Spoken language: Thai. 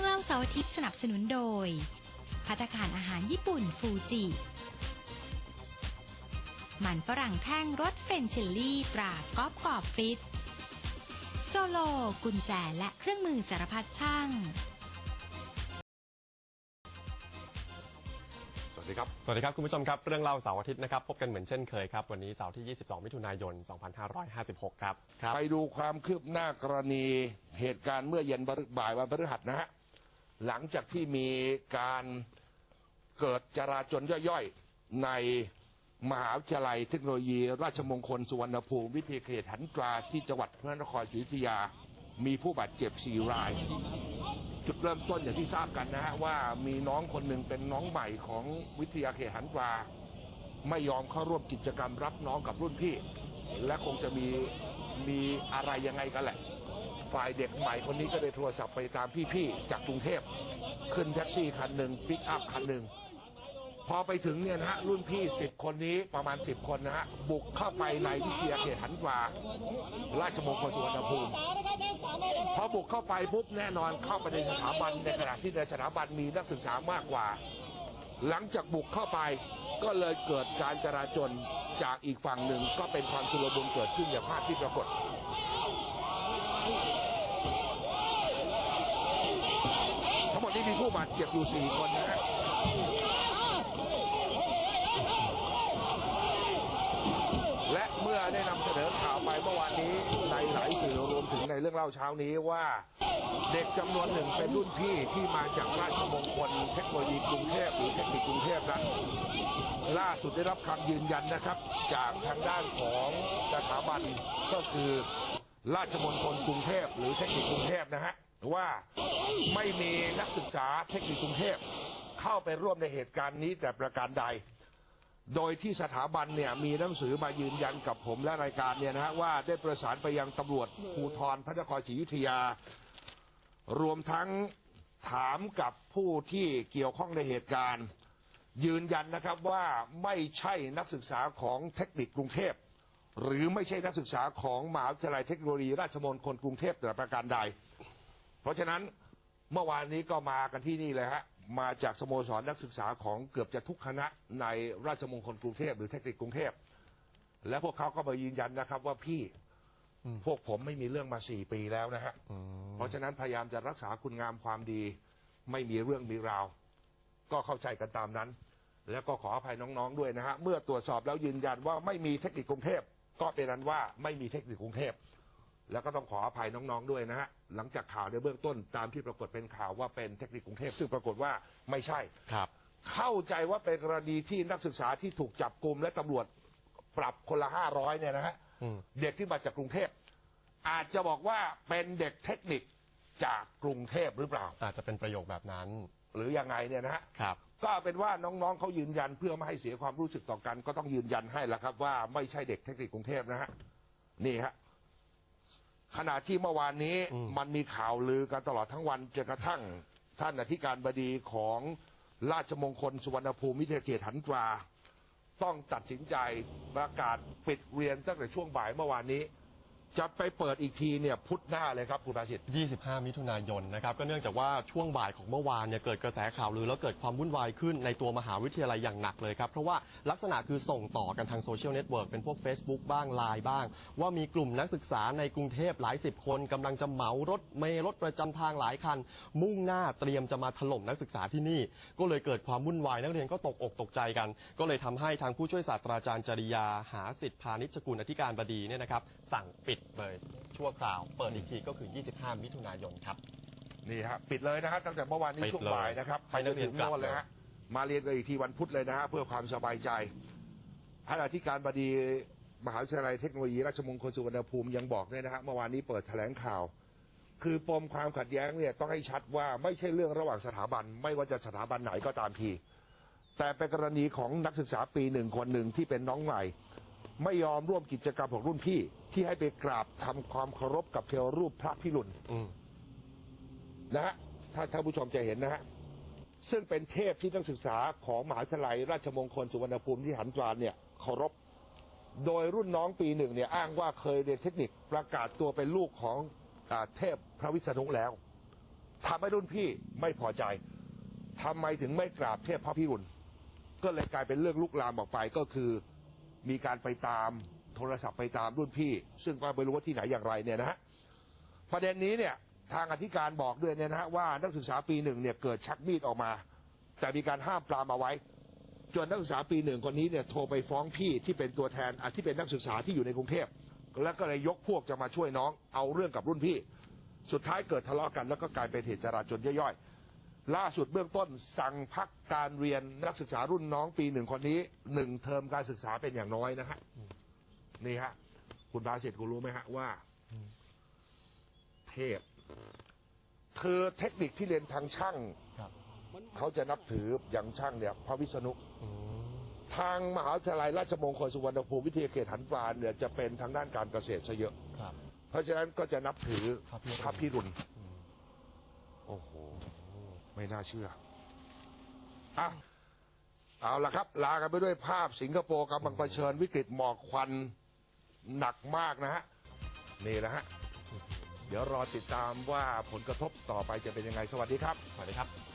รื่องเล่าเสาร์อาทิตย์สนับสนุนโดยพัตตาคารอาหารญี่ปุ่นฟูจิมันฝรั่งแท่งรสเฟรนช์เชลลี่ตรากรอบกรอบฟริตโซโล กุญแจและเครื่องมือสารพัดช่าง สวัสดีครับ สวัสดีครับ คุณผู้ชมครับ เรื่องเล่าเสาร์อาทิตย์นะครับ พบกันเหมือนเช่นเคยครับ วันนี้เสาร์ที่ 22 มิถุนายน 2556 ครับครับไปดูความคืบหน้ากรณีเหตุการณ์เมื่อเย็นบ่ายวันพฤหัสนะฮะ หลังจากที่มีการเกิดจราจนย่อยๆ ในมหาวิทยาลัยเทคโนโลยี ราชมงคลสุวรรณภูมิวิทยาเขตหันตราที่จังหวัดพระนครศรีอยุธยา มีผู้บาดเจ็บ4ราย จุดเริ่มต้นอย่างที่ทราบกันนะฮะว่ามีน้องคนหนึ่งเป็นน้องใหม่ของวิทยาเขตหันตรา ไม่ยอมเข้าร่วมกิจกรรมรับน้องกับรุ่นพี่ และคงจะมีมีอะไรยังไงกันแหละ ฝ่ายเด็กใหม่คนนี้ก็เลยโทรศัพท์ไปตามพี่ๆจากกรุงเทพ ขึ้นแท็กซี่คันหนึ่งปิกอัพคันหนึ่งพอไปถึงเนี่ยนะฮะรุ่นพี่สิบคนนี้ประมาณสิบคนนะฮะบุกเข้าไปในวิทยาเขตหันตราราชมงคลสุวรรณภูมิพอบุกเข้าไปปุ๊บแน่นอนเข้าไปในสถาบันในขณะที่ในสถาบันมีนักศึกษามากกว่า หลังจากบุกเข้าไปก็เลยเกิดการจราจนจากอีกฝั่งหนึ่งก็เป็นความชุลมุนเกิดขึ้นอย่างภาพที่ปรากฏ ทั้งห มีผู้บาดเจ็บอยู่ 4 คนนะฮะและเมื่อได้นำเสนอข่าวไปเมื่อวานนี้ในหลายสื่อรวมถึงในเรื่องเล่าเช้านี้ว่าเด็กจำนวนหนึ่งเป็นรุ่นพี่ที่มาจากราชมงคลเทคโนโลยีกรุงเทพหรือเทคนิคกรุงเทพนั้นล่าสุดได้รับคำยืนยันนะครับ จากทางด้านของสถาบันก็คือราชมงคลกรุงเทพหรือเทคนิคกรุงเทพนะฮะ ว่าไม่มีนักศึกษาเทคนิคกรุงเทพเข้าไปร่วมในเหตุการณ์นี้แต่ประการใด โดยที่สถาบันเนี่ยมีหนังสือมายืนยันกับผมและรายการเนี่ยนะฮะว่าได้ประสานไปยังตำรวจภูธรพระนครศรีอยุธยา รวมทั้งถามกับผู้ที่เกี่ยวข้องในเหตุการณ์ ยืนยันนะครับว่าไม่ใช่นักศึกษาของเทคนิคกรุงเทพหรือไม่ใช่นักศึกษาของมหาวิทยาลัยเทคโนโลยีราชมงคลกรุงเทพแต่ประการใด เพราะฉะนั้นเมื่อวานนี้ก็มากันที่นี่เลยฮะมาจากสโมสรนักศึกษาของเกือบจะทุกคณะในราชมงคลกรุงเทพหรือเทคนิคกรุงเทพและพวกเขาก็มายืนยันนะครับว่าพี่อืมพวกผมไม่มีเรื่องมาสี่ปีแล้วนะฮะอืมเพราะฉะนั้นพยายามจะรักษาคุณงามความดี ไม่มีเรื่องมีราว ก็เข้าใจกันตามนั้น แล้วก็ขออภัยน้องๆด้วยนะฮะเมื่อตรวจสอบแล้วยืนยันว่าไม่มีเทคนิคกรุงเทพก็เป็นนั้นว่าไม่มีเทคนิคกรุงเทพ แล้วก็ต้องขออภัยน้องๆด้วยนะฮะหลังจากข่าวในเบื้องต้นตามที่ปรากฏเป็นข่าวว่าเป็นเทคนิคกรุงเทพซึ่งปรากฏว่าไม่ใช่ ครับ เข้าใจว่าเป็นกรณีที่นักศึกษาที่ถูกจับกลุมและตำรวจปรับคนละห้าร้อยเนี่ยนะฮะอืม เด็กที่มาจากกรุงเทพ อาจจะบอกว่าเป็นเด็กเทคนิคจากกรุงเทพหรือเปล่า อาจจะเป็นประโยคแบบนั้น หรือยังไงเนี่ยนะฮะ ครับ ก็เอาเป็นว่าน้องๆเขายืนยันเพื่อไม่ให้เสียความรู้สึกต่อกัน ก็ต้องยืนยันให้ละครับว่าไม่ใช่เด็กเทคนิคกรุงเทพนะฮะนี่ฮะ ขณะที่เมื่อวานนี้อืมมันมีข่าวลือกันตลอดทั้งวันจนกระทั่งท่านอธิการบดีของราชมงคลสุวรรณภูมิวิทยาเขตหันตรา ต้องตัดสินใจประกาศปิดเรียนตั้งแต่ช่วงบ่ายเมื่อวานนี้ จะไปเปิดอีกทีเนี่ยพุธหน้าเลยครับคุณประสิทธิ์ 25 มิถุนายนนะครับก็เนื่องจากว่าช่วงบ่ายของเมื่อวานเนี่ยเกิดกระแสข่าวลือแล้วเกิดความวุ่นวายขึ้นในตัวมหาวิทยาลัยอย่างหนักเลยครับ เพราะว่าลักษณะคือส่งต่อกันทางโซเชียลเน็ตเวิร์กเป็นพวก Facebook บ้างไลน์บ้าง ว่ามีกลุ่มนักศึกษาในกรุงเทพหลายสิบคนกำลังจะเหมารถเมล์รถประจำทางหลายคัน มุ่งหน้าเตรียมจะมาถล่มนักศึกษาที่นี่ ก็เลยเกิดความวุ่นวายนักเรียนก็ตกอกตกใจกัน ก็เลยทำให้ทางผู้ช่วยศาสตราจารย์จริยาหาสิทธิพานิชกุลอธิการบดีเนี่ยนะครับสั่งปิดเลยชั่วคราว เปิดอีกทีก็คือ 25 มิถุนายนครับ นี่ฮะปิดเลยนะฮะตั้งแต่เมื่อวานนี้ปิดช่วงเลยบ่ายนะครับให้นักเรียนถึงโน่นเลยกลับเลยฮะมาเรียนกันอีกทีวันพุธเลยนะฮะเพื่อความสบายใจท่านอธิการบดีมหาวิทยาลัยเทคโนโลยีราชมงคลสุวรรณภูมิยังบอกด้วยนะฮะเมื่อวานนี้เปิดแถลงข่าว คือปมความขัดแย้งเนี่ยต้องให้ชัดว่าไม่ใช่เรื่องระหว่างสถาบัน ไม่ว่าจะสถาบันไหนก็ตามที แต่เป็นกรณีของนักศึกษาปีหนึ่งคนหนึ่งที่เป็นน้องใหม่ ไม่ยอมร่วมกิจกรรมของรุ่นพี่ ที่ให้ไปกราบทำความเคารพกับเทวรูปพระพิรุณอืมนะฮะถ้าท่านผู้ชมจะเห็นนะฮะซึ่งเป็นเทพที่นักศึกษาของมหาวิทยาลัย ราชมงคลสุวรรณภูมิที่หันตราเนี่ยเคารพ โดยรุ่นน้องปีหนึ่งเนี่ยอ้างว่าเคยเรียนเทคนิคประกาศตัวเป็นลูกของอาเทพพระวิษณุแล้วทำให้รุ่นพี่ไม่พอใจทำไมถึงไม่กราบเทพพระพิรุณก็เลยกลายเป็นเรื่องลุกลามออกไปก็คือ มีการไปตามโทรศัพท์ไปตามรุ่นพี่ ซึ่งก็ไม่รู้ว่าที่ไหนอย่างไรเนี่ยนะฮะประเด็นนี้เนี่ยทางอธิการบอกด้วยเนี่ยนะฮะว่านักศึกษาปีหนึ่งเนี่ยเกิดชักมีดออกมา แต่มีการห้ามปรามเอาไว้ จนนักศึกษาปีหนึ่งคนนี้เนี่ยโทรไปฟ้องพี่ที่เป็นตัวแทนอที่เป็นนักศึกษาที่อยู่ในกรุงเทพแล้วก็เลยยกพวกจะมาช่วยน้องเอาเรื่องกับรุ่นพี่ สุดท้ายเกิดทะเลาะกันแล้วก็กลายเป็นเหตุจราจนย่อยๆ ล่าสุดเบื้องต้นสั่งพักการเรียนนักศึกษารุ่นน้องปีหนึ่งคนนี้หนึ่งเทอมการศึกษาเป็นอย่างน้อยนะฮะนี่ฮะ คุณบาสิทธิ์คุณรู้ไหมฮะว่าอืมเทพคือเทคนิคที่เรียนทางช่างครับเขาจะนับถืออย่างช่างเนี่ย พระวิษณุอืมทางมหาวิทยาลัยราชมงคลสุวรรณภูมิวิทยาเขตหันฟานเนี่ยจะเป็นทางด้านการเกษตรซะเยอะครับเพราะฉะนั้นก็จะนับถือพระพิรุณพระพิรุณอืมโอ้โห ไม่น่าเชื่ออะเอาละครับ ลากันไปด้วยภาพสิงคโปร์กำลังเผชิญวิกฤตหมอกควันหนักมากนะฮะ นี่แหละฮะ เดี๋ยวรอติดตามว่าผลกระทบต่อไปจะเป็นยังไง สวัสดีครับ สวัสดีครับ